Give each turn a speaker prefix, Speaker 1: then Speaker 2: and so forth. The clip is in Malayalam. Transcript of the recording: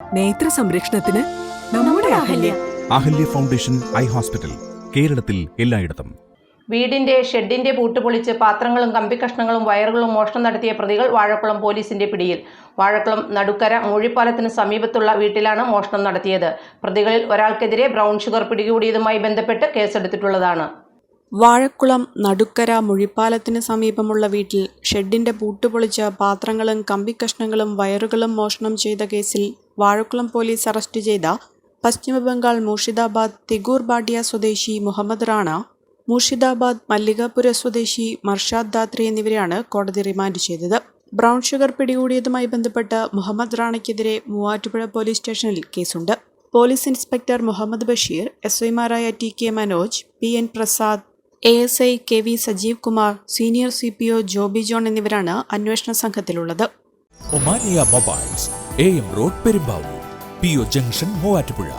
Speaker 1: നേത്ര സംരക്ഷണത്തിന് നമ്മുടെ Ahalya.
Speaker 2: Ahalya. Foundation eye hospital കേരളത്തിൽ എല്ലായിടത്തും.
Speaker 3: വീടിന്റെ ഷെഡിന്റെ പൂട്ട് പൊളിച്ച് പാത്രങ്ങളും കമ്പിക്കഷ്ണങ്ങളും വയറുകളും മോഷണം നടത്തിയ പ്രതികൾ വാഴക്കുളം പോലീസിന്റെ പിടിയിൽ. വാഴക്കുളം നടുക്കര മൂഴിപ്പാലത്തിന് സമീപത്തുള്ള വീട്ടിലാണ് മോഷണം നടത്തിയത്. പ്രതികളിൽ ഒരാൾക്കെതിരെ ബ്രൗൺ ഷുഗർ പിടികൂടിയതുമായി ബന്ധപ്പെട്ട് കേസെടുത്തിട്ടുള്ളതാണ്.
Speaker 4: വാഴക്കുളം നടുക്കര മുഴിപ്പാലത്തിന് സമീപമുള്ള വീട്ടിൽ ഷെഡിന്റെ പൂട്ടുപൊളിച്ച് പാത്രങ്ങളും കമ്പിക്കഷ്ണങ്ങളും വയറുകളും മോഷണം ചെയ്ത കേസിൽ വാഴക്കുളം പോലീസ് അറസ്റ്റ് ചെയ്ത പശ്ചിമബംഗാൾ മൂർഷിദാബാദ് തിഗൂർ ബാഡിയ സ്വദേശി മുഹമ്മദ് റാണ മൂർഷിദാബാദ് മല്ലികാപുര സ്വദേശി മർഷാദ് ദാത്രി എന്നിവരെയാണ് കോടതി റിമാൻഡ് ചെയ്തത്. ബ്രൗൺ ഷുഗർ പിടികൂടിയതുമായി ബന്ധപ്പെട്ട് മുഹമ്മദ് റാണയ്ക്കെതിരെ മൂവാറ്റുപുഴ പോലീസ് സ്റ്റേഷനിൽ കേസുണ്ട്. Police inspector Muhammad Basheer S ഐമാരായ T K Manoj P N Prasad A S I K V Sajeev Kumar senior C P O Joby John എന്നിവരാണ് അന്വേഷണ സംഘത്തിലുള്ളത്.
Speaker 5: Mobiles A M road Perumbavoor P O junction Muvattupuzha